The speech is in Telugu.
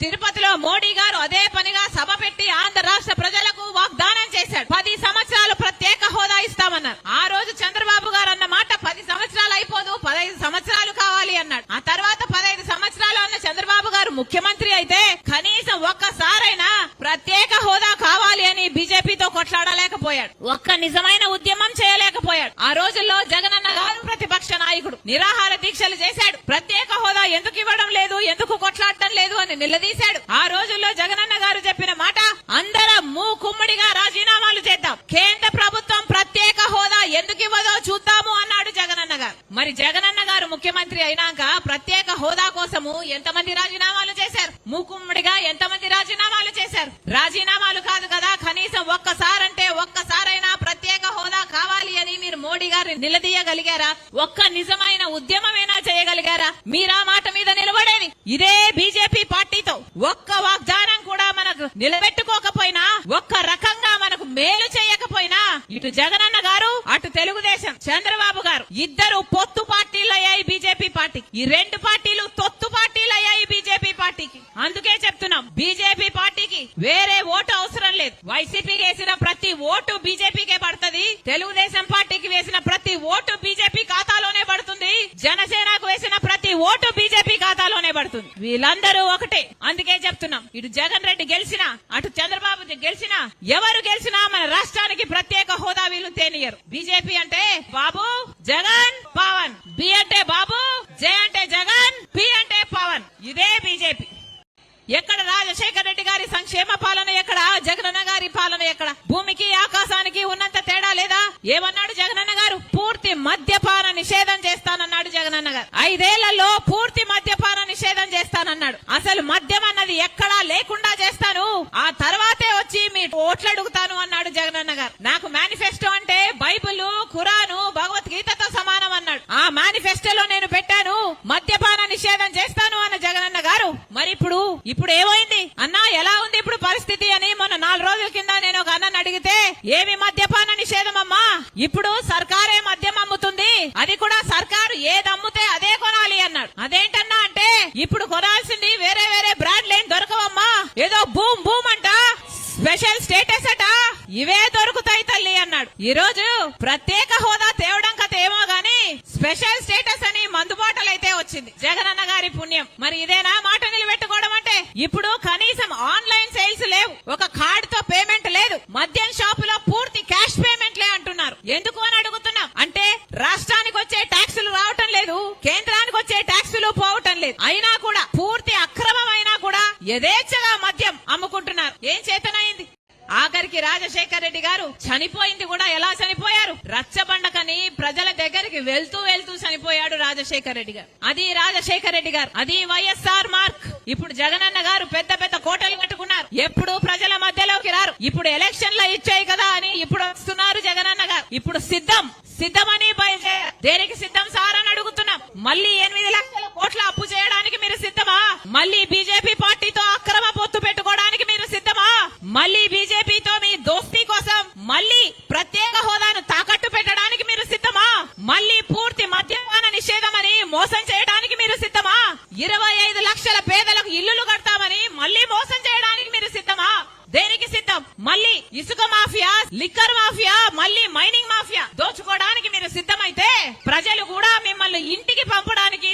తిరుపతిలో మోడీ గారు అదే పనిగా సభ పెట్టి ఆంధ్ర రాష్ట్ర ప్రజలకు వాగ్దానం చేశాడు. పది సంవత్సరాలు ప్రత్యేక హోదా ఇస్తామన్నారు. ఆ రోజు చంద్రబాబు గారు అన్న మాట పది సంవత్సరాలు అయిపోదు పదహైదు సంవత్సరాలు కావాలి అన్నాడు. ఆ తర్వాత పదహైదు సంవత్సరాలు అన్న చంద్రబాబు గారు ముఖ్యమంత్రి అయితే కనీసం ఒక్కసారైనా ప్రత్యేక హోదా కావాలి అని బీజేపీతో కొట్లాడలేకపోయాడు. ఒక్క నిజమైన ఉద్యమం చేయలేకపోయాడు. ఆ రోజుల్లో జగన్ నాయకుడు. నిరాహార దీక్షలు చేశాడు. ప్రత్యేక హోదా ఎందుకు ఇవ్వడం లేదు? ఎందుకు కొట్లాడటం లేదు అని నిలదీశాడు. ఆ రోజుల్లో జగనన్న గారు చెప్పిన మాట అందరం మూకుమ్మడిగా రాజీనామాలు చేద్దాం. కేంద్ర ప్రభుత్వం ప్రత్యేక హోదా ఎందుకు ఇవ్వదో చూద్దాము అన్నాడు జగనన్న గారు. మరి జగనన్న గారు ముఖ్యమంత్రి అయినాక ప్రత్యేక హోదా కోసము ఎంతమంది రాజీనామాలు చేశారు? మూకుమ్మడిగా ఎంతమంది రాజీనామాలు చేశారు? రాజీనామాలు కాదు కదా కనీసం ఒక్కసారంటే ఒక్కసారైనా ప్రత్యేక హోదా కావాలి అని మీరు మోడీ గారిని నిలదీయగలిగారా? ఒక్క నిజమైన ఉద్యమమైనా చేయగలిగారా? మీరా మాట మీద నిలబడేది ఇదే బీజేపీ పార్టీతో. ఒక్క వాగ్దానం కూడా మనకు నిలబెట్టుకోకపోయినా ఒక్క రకంగా మనకు మేలు చేయకపోయినా ఇటు జగనన్న గారు అటు తెలుగుదేశం చంద్రబాబు గారు ఇద్దరు పొత్తు పార్టీలు అయ్యాయి బీజేపీ పార్టీకి ఈ రెండు పార్టీలు తొత్తు పార్టీలు అయ్యాయి బీజేపీ పార్టీకి. అందుకే చెప్తున్నాం బీజేపీ పార్టీకి వేరే ఓటు అవసరం లేదు. వైసీపీకి వేసిన ప్రతి ఓటు బీజేపీకే పడుతుంది తెలుగుదేశం పార్టీకి వేసిన ప్రతి ఓటు బీజేపీ ఖాతాలోనే పడుతుంది. జనసేనకు వేసిన ప్రతి ఓటు బీజేపీ ఖాతాలోనే పడుతుంది. వీళ్ళందరూ ఒకటే. అందుకే చెప్తున్నాం. ఇటు జగన్ రెడ్డి గెలిచినా అటు చంద్రబాబు గెలిచినా ఎవరు గెలిచినా మన రాష్ట్రానికి ప్రత్యేక హోదా వీళ్ళు తేనియరు బీజేపీ అంటే బాబు జగన్ పవన్. బి అంటే బాబు జే అంటే జగన్ పి అంటే పవన్. ఇదే బీజేపీ. ఎక్కడ రాజశేఖర రెడ్డి గారి సంక్షేమ పాలన ఎక్కడ? జగనన్న గారి పాలన ఎక్కడ? ఏమన్నాడు జగనన్న గారు? పూర్తి మద్యపాన నిషేధం చేస్తానన్నాడు జగనన్న గారు. ఐదేళ్ళలో పూర్తి మద్యపాన నిషేధం చేస్తానన్నాడు. అసలు మద్యం అన్నది ఎక్కడా లేకుండా చేస్తాను. ఆ తర్వాతే వచ్చి మీ ఓట్లు అడుగుతాను అన్నాడు జగనన్న గారు. నాకు మేనిఫెస్టో అంటే బైబిల్ ఖురాను భగవద్గీతతో సమానం అన్నాడు. ఆ మేనిఫెస్టోలో నేను పెట్టాను మద్యపాన నిషేధం చేస్తాను అన్న జగనన్న గారు. మరి ఇప్పుడు ఇప్పుడు ఏమైంది? అన్నా ఎలా ఉంది? ఏమి మద్యపాన నిషేధం అమ్మా ఇప్పుడు సర్కారే మద్యం అమ్ముతుంది. అది కూడా సర్కారు ఏది అమ్ముతే అదే కొనాలి అన్నాడు. అదేంటన్నా అంటే ఇప్పుడు కొనాల్సింది వేరే వేరే బ్రాండ్లు ఏం దొరకవమ్మా? ఏదో భూమ్ భూమ్ అంట స్పెషల్ స్టేటస్ అట ఇవే దొరుకుతాయి తల్లి అన్నాడు. ఈ రోజు ప్రత్యేక హోదా తేవడం కథ ఏమో గాని స్పెషల్ స్టేటస్ అని మందుబాటలైతే వచ్చింది. జగనన్న గారి పుణ్యం. మరి ఇదేనా మాట నిలబెట్టుకోవడం అంటే? ఇప్పుడు కనీసం ఎందుకు అని అడుగుతున్నాం? అంటే రాష్ట్రానికి వచ్చే ట్యాక్సులు రావటం లేదు కేంద్రానికి వచ్చే ట్యాక్సులు పోవటం లేదు. అయినా కూడా పూర్తి అక్రమం అయినా కూడా యథేచ్ఛగా మద్యం అమ్ముకుంటున్నారు. ఏం చేతనైంది? ఆఖరికి రాజశేఖర్ రెడ్డి గారు చనిపోయింది కూడా ఎలా చనిపోయారు? రచ్చబండకని ప్రజల దగ్గరికి వెళ్తూ వెళ్తూ చనిపోయాడు రాజశేఖర్ రెడ్డి గారు. అది రాజశేఖర్ రెడ్డి గారు. అది వైఎస్ఆర్ మార్క్. ఇప్పుడు జగనన్న గారు పెద్ద పెద్ద కోటలు కట్టుకున్నారు. ఎప్పుడు ప్రజల మధ్యలోకి రారు. ఇప్పుడు ఎలక్షన్లు ఇచ్చాయి కదా సిద్ధం. సిద్ధమని దేనికి సిద్ధం సార్ అని అడుగుతున్నాం. మళ్ళీ ఎనిమిది లక్షల కోట్ల అప్పు చేయడానికి మీరు సిద్ధమా? మళ్ళీ బీజేపీ పార్టీతో అక్రమ పొత్తు పెట్టుకోవడానికి మీరు సిద్ధమా? మళ్ళీ బీజేపీతో మీ దోస్తీ కోసం మళ్ళీ ప్రత్యేక హోదాను తాకట్టు పెట్టడానికి మీరు సిద్ధమా? మళ్ళీ పూర్తి మద్యపాన నిషేధం అని మోసం చేయడానికి మీరు సిద్ధమా? ఇరవై ఐదు లక్షల పేదలకు ఇల్లులు కడతామని మళ్ళీ మోసం చేయడానికి మీరు సిద్ధమా దేనికి సిద్ధం మళ్ళీ ఇసుక మాఫియా లిక్కర్ మాఫియా మళ్ళీ మైనింగ్ మాఫియా. దోచుకోవడానికి మీరు సిద్ధమైతే ప్రజలు కూడా మిమ్మల్ని ఇంటికి పంపడానికి